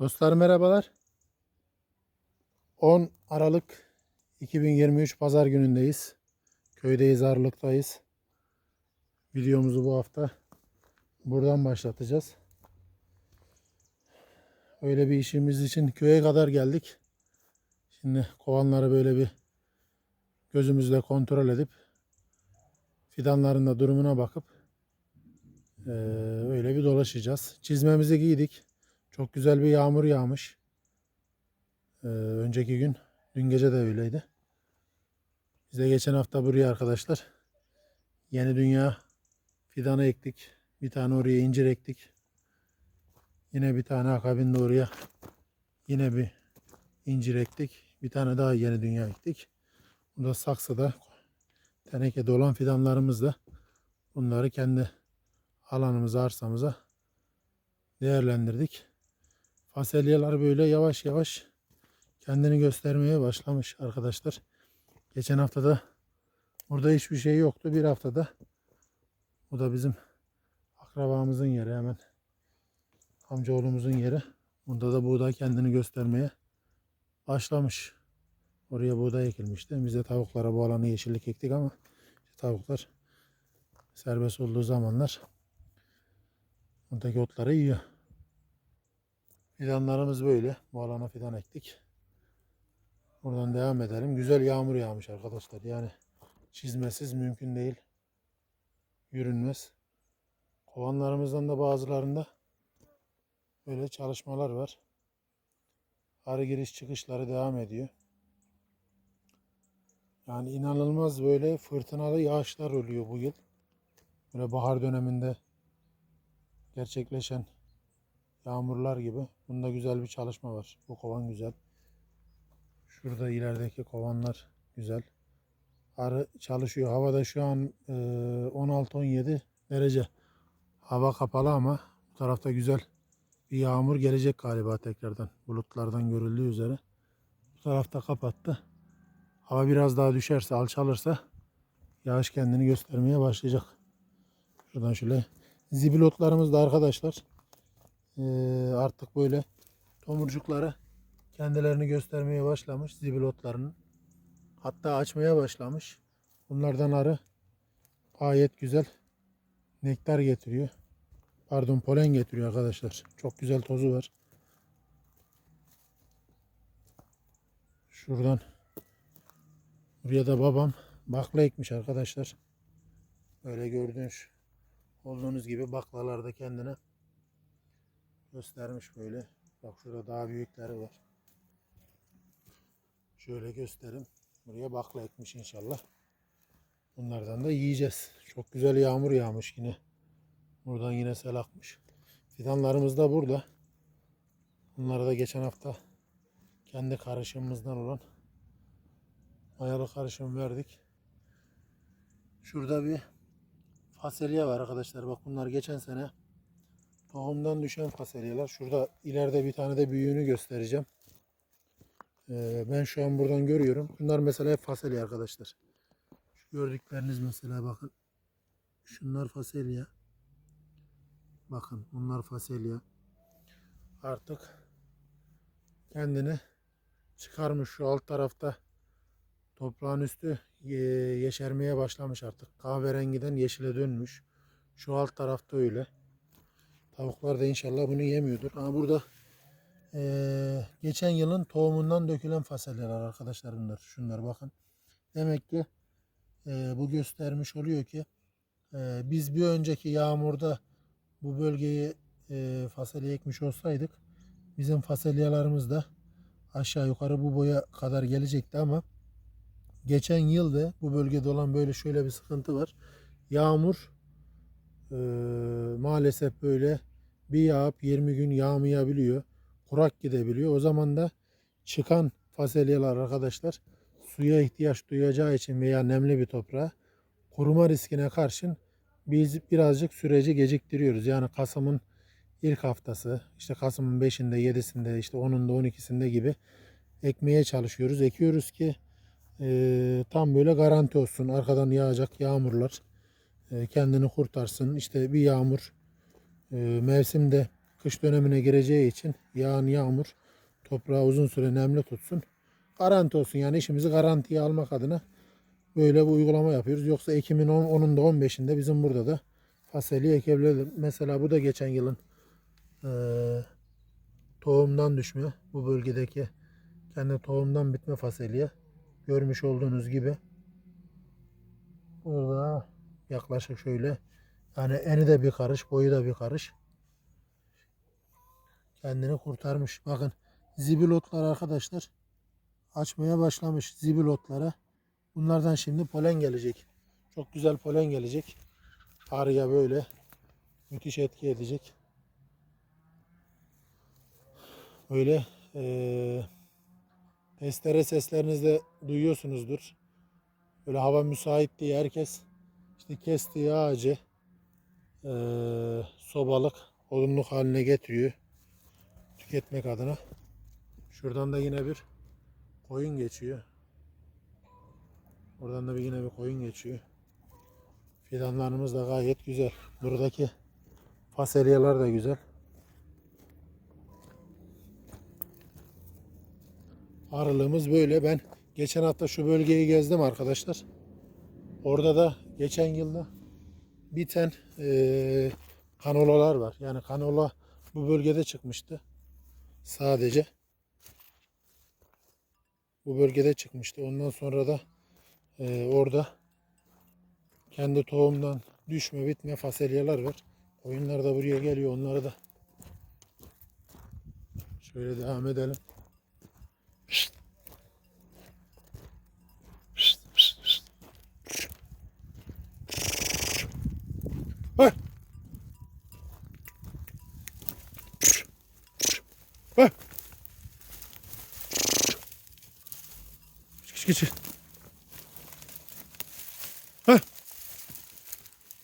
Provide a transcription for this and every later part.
Dostlar merhabalar. 10 Aralık 2023 Pazar günündeyiz. Köydeyiz, Arlık'tayız. Videomuzu bu hafta buradan başlatacağız. Öyle bir işimiz için köye kadar geldik. Şimdi kovanları böyle bir gözümüzle kontrol edip fidanların da durumuna bakıp eee, öyle bir dolaşacağız. Çizmemizi giydik. Çok güzel bir yağmur yağmış. Ee, önceki gün, dün gece de öyleydi. Biz de geçen hafta buraya arkadaşlar yeni dünya fidanı ektik. Bir tane oraya incir ektik. Yine bir tane akabinde oraya yine bir incir ektik. Bir tane daha yeni dünya ektik. Bu da saksıda tenekede olan fidanlarımız da bunları kendi alanımıza, arsamıza değerlendirdik. Fasulyeler böyle yavaş yavaş kendini göstermeye başlamış arkadaşlar. Geçen haftada burada hiçbir şey yoktu. Bir haftada bu da bizim akrabamızın yeri hemen amcaoğlumuzun yeri. Burada da buğday kendini göstermeye başlamış. Oraya buğday ekilmişti. Biz de tavuklara bu alanı yeşillik ektik ama tavuklar serbest olduğu zamanlar buradaki otları yiyor. Fidanlarımız böyle. Bu alana fidan ektik. Buradan devam edelim. Güzel yağmur yağmış arkadaşlar. Yani çizmesiz mümkün değil. Yürünmez. Kovanlarımızdan da bazılarında böyle çalışmalar var. Arı giriş çıkışları devam ediyor. Yani inanılmaz böyle fırtınalı yağışlar oluyor bu yıl. Böyle bahar döneminde gerçekleşen yağmurlar gibi. Bunda güzel bir çalışma var. Bu kovan güzel. Şurada ilerideki kovanlar güzel. Arı çalışıyor. Havada şu an e, 16-17 derece. Hava kapalı ama bu tarafta güzel bir yağmur gelecek galiba tekrardan. Bulutlardan görüldüğü üzere. Bu tarafta kapattı. Hava biraz daha düşerse, alçalırsa yağış kendini göstermeye başlayacak. Şuradan şöyle zibilotlarımız da arkadaşlar artık böyle tomurcukları kendilerini göstermeye başlamış zibilotlarının. Hatta açmaya başlamış. Bunlardan arı gayet güzel nektar getiriyor. Pardon polen getiriyor arkadaşlar. Çok güzel tozu var. Şuradan buraya da babam bakla ekmiş arkadaşlar. Böyle gördüğünüz olduğunuz gibi baklalar da kendine göstermiş böyle. Bak şurada daha büyükleri var. Şöyle göstereyim. Buraya bakla ekmiş inşallah. Bunlardan da yiyeceğiz. Çok güzel yağmur yağmış yine. Buradan yine sel akmış. Fidanlarımız da burada. Bunları da geçen hafta kendi karışımımızdan olan mayalı karışım verdik. Şurada bir fasulye var arkadaşlar. Bak bunlar geçen sene tohumdan düşen fasulyeler. Şurada ileride bir tane de büyüğünü göstereceğim. Ee, ben şu an buradan görüyorum. Bunlar mesela hep fasulye arkadaşlar. Şu gördükleriniz mesela bakın. Şunlar fasulye. Bakın bunlar fasulye. Artık kendini çıkarmış şu alt tarafta toprağın üstü ye- yeşermeye başlamış artık. Kahverengiden yeşile dönmüş. Şu alt tarafta öyle. Tavuklar da inşallah bunu yemiyordur. Ama burada eee, geçen yılın tohumundan dökülen fasulyeler arkadaşlar bunlar. Şunlar bakın. Demek ki eee, bu göstermiş oluyor ki eee, biz bir önceki yağmurda bu bölgeyi eee fasulye ekmiş olsaydık bizim fasulyelerimiz de aşağı yukarı bu boya kadar gelecekti ama geçen yılda bu bölgede olan böyle şöyle bir sıkıntı var. Yağmur eee, maalesef böyle bir yağıp 20 gün yağmayabiliyor. Kurak gidebiliyor. O zaman da çıkan fasulyeler arkadaşlar suya ihtiyaç duyacağı için veya nemli bir toprağa kuruma riskine karşın biz birazcık süreci geciktiriyoruz. Yani Kasım'ın ilk haftası, işte Kasım'ın 5'inde, 7'sinde, işte 10'unda, 12'sinde gibi ekmeye çalışıyoruz. Ekiyoruz ki e, tam böyle garanti olsun. Arkadan yağacak yağmurlar e, kendini kurtarsın. İşte bir yağmur mevsimde kış dönemine gireceği için yağan yağmur toprağı uzun süre nemli tutsun. Garanti olsun yani işimizi garantiye almak adına böyle bir uygulama yapıyoruz. Yoksa Ekim'in 10, 10'unda 15'inde bizim burada da fasulye ekebilirler. Mesela bu da geçen yılın eee, tohumdan düşme. Bu bölgedeki kendi tohumdan bitme fasulye. Görmüş olduğunuz gibi. Burada yaklaşık şöyle yani eni de bir karış, boyu da bir karış. Kendini kurtarmış. Bakın zibilotlar arkadaşlar açmaya başlamış zibilotlara. Bunlardan şimdi polen gelecek. Çok güzel polen gelecek. Arıya böyle müthiş etki edecek. Böyle eee testere seslerinizi de duyuyorsunuzdur. Böyle hava müsait diye herkes işte kestiği ağacı eee, sobalık, odunluk haline getiriyor. Tüketmek adına. Şuradan da yine bir koyun geçiyor. Oradan da bir yine bir koyun geçiyor. Fidanlarımız da gayet güzel. Buradaki fasulyeler de güzel. Arılığımız böyle. Ben geçen hafta şu bölgeyi gezdim arkadaşlar. Orada da geçen yılda biten eee kanolalar var. Yani kanola bu bölgede çıkmıştı. Sadece bu bölgede çıkmıştı. Ondan sonra da eee, orada kendi tohumdan düşme bitme fasulyeler var. Koyunlar da buraya geliyor. Onları da şöyle devam edelim.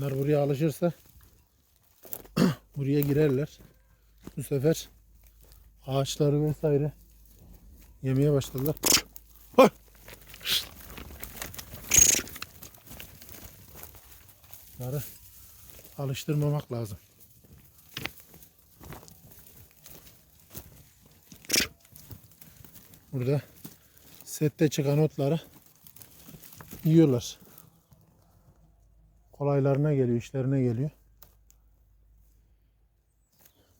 Bunlar buraya alışırsa buraya girerler. Bu sefer ağaçları vesaire yemeye başladılar. Bunları alıştırmamak lazım. Burada sette çıkan otları yiyorlar. Kolaylarına geliyor, işlerine geliyor.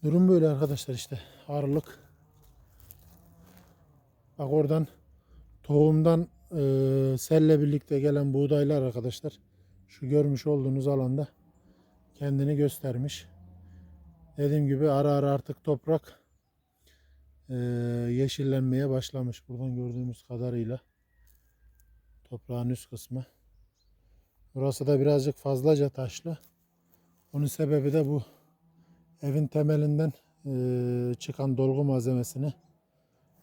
Durum böyle arkadaşlar işte. Ağırlık. Bak oradan tohumdan eee selle birlikte gelen buğdaylar arkadaşlar. Şu görmüş olduğunuz alanda kendini göstermiş. Dediğim gibi ara ara artık toprak eee, yeşillenmeye başlamış. Buradan gördüğümüz kadarıyla toprağın üst kısmı. Burası da birazcık fazlaca taşlı. Onun sebebi de bu evin temelinden eee, çıkan dolgu malzemesini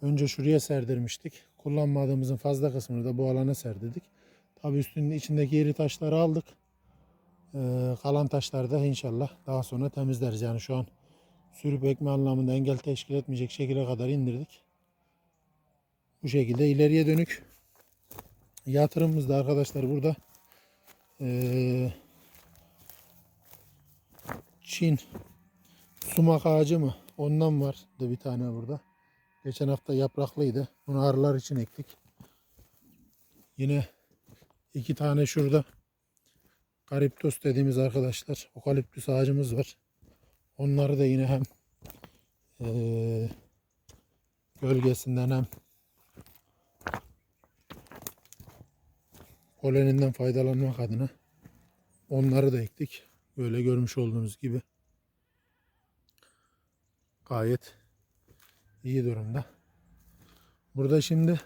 önce şuraya serdirmiştik. Kullanmadığımızın fazla kısmını da bu alana serdirdik. Tabii üstünün içindeki iri taşları aldık. Eee, kalan taşları da inşallah daha sonra temizleriz. Yani şu an sürüp ekme anlamında engel teşkil etmeyecek şekilde kadar indirdik. Bu şekilde ileriye dönük yatırımımız da arkadaşlar burada eee, Çin sumak ağacı mı? Ondan var da bir tane burada. Geçen hafta yapraklıydı. Bunu arılar için ektik. Yine iki tane şurada Kariptos dediğimiz arkadaşlar. Okaliptüs ağacımız var. Onları da yine hem eee, gölgesinden hem poleninden faydalanmak adına onları da ektik. Böyle görmüş olduğunuz gibi gayet iyi durumda. Burada şimdi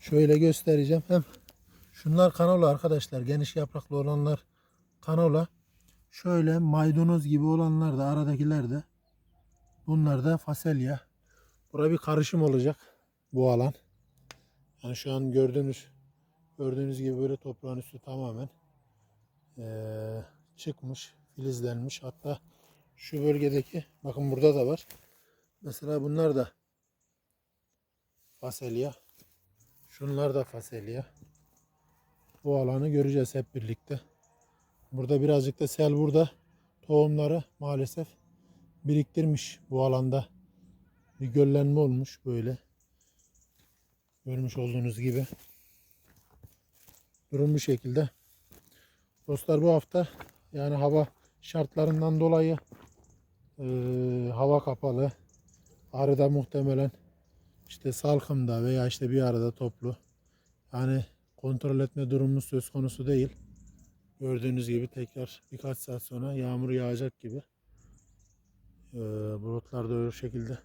şöyle göstereceğim. Hem şunlar kanola arkadaşlar. Geniş yapraklı olanlar kanola. Şöyle maydanoz gibi olanlar da aradakiler de bunlar da fasulye. Bura bir karışım olacak bu alan. Yani şu an gördüğünüz gördüğünüz gibi böyle toprağın üstü tamamen eee, çıkmış, filizlenmiş. Hatta şu bölgedeki bakın burada da var. Mesela bunlar da fasulye. Şunlar da fasulye. Bu alanı göreceğiz hep birlikte. Burada birazcık da sel burada tohumları maalesef biriktirmiş bu alanda. Bir göllenme olmuş böyle. Görmüş olduğunuz gibi. Durum şekilde. Dostlar bu hafta yani hava şartlarından dolayı eee, hava kapalı. Arıda muhtemelen işte salkımda veya işte bir arada toplu. Yani kontrol etme durumumuz söz konusu değil. Gördüğünüz gibi tekrar birkaç saat sonra yağmur yağacak gibi. Eee bulutlar da öyle şekilde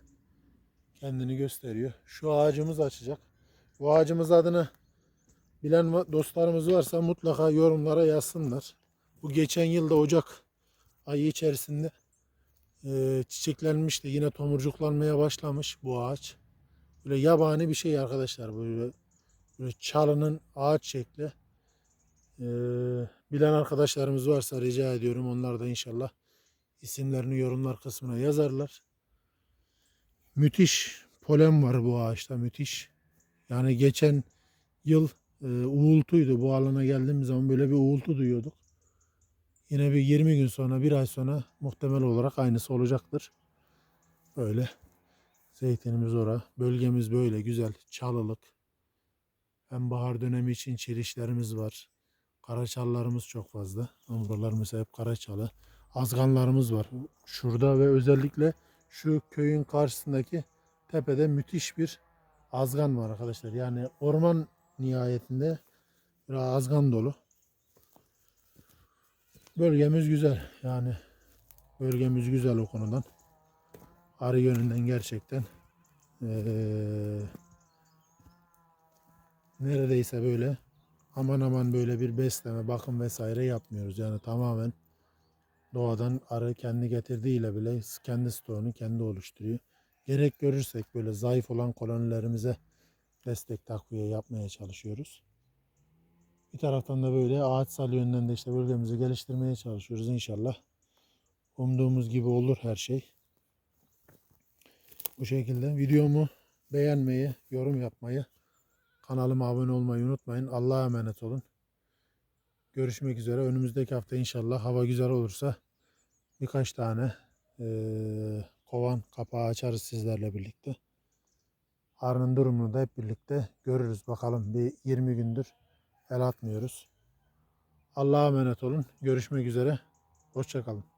kendini gösteriyor. Şu ağacımız açacak. Bu ağacımız adını bilen dostlarımız varsa mutlaka yorumlara yazsınlar. Bu geçen yılda Ocak ayı içerisinde eee, çiçeklenmişti. Yine tomurcuklanmaya başlamış bu ağaç. Böyle yabani bir şey arkadaşlar. Böyle, böyle çalının ağaç şekli. Eee, bilen arkadaşlarımız varsa rica ediyorum. Onlar da inşallah isimlerini yorumlar kısmına yazarlar. Müthiş polen var bu ağaçta müthiş. Yani geçen yıl e, uğultuydu. Bu alana geldiğimiz zaman böyle bir uğultu duyuyorduk. Yine bir 20 gün sonra, bir ay sonra muhtemel olarak aynısı olacaktır. Böyle. Zeytinimiz ora. Bölgemiz böyle güzel. Çalılık. Hem bahar dönemi için çirişlerimiz var. Karaçallarımız çok fazla. Ama Buralar mesela hep karaçalı. Azganlarımız var. Şurada ve özellikle şu köyün karşısındaki tepede müthiş bir azgan var arkadaşlar. Yani orman nihayetinde bir azgan dolu. Bölgemiz güzel. Yani bölgemiz güzel o konudan. Arı yönünden gerçekten eee, neredeyse böyle aman aman böyle bir besleme, bakım vesaire yapmıyoruz. Yani tamamen doğadan arı kendi getirdiğiyle bile kendi stoğunu kendi oluşturuyor. Gerek görürsek böyle zayıf olan kolonilerimize destek takviye yapmaya çalışıyoruz. Bir taraftan da böyle ağaçsal yönden de işte bölgemizi geliştirmeye çalışıyoruz inşallah. Umduğumuz gibi olur her şey. Bu şekilde videomu beğenmeyi, yorum yapmayı, kanalıma abone olmayı unutmayın. Allah'a emanet olun. Görüşmek üzere. Önümüzdeki hafta inşallah hava güzel olursa birkaç tane eee, kovan kapağı açarız sizlerle birlikte. Arının durumunu da hep birlikte görürüz. Bakalım bir 20 gündür el atmıyoruz. Allah'a emanet olun. Görüşmek üzere. Hoşçakalın.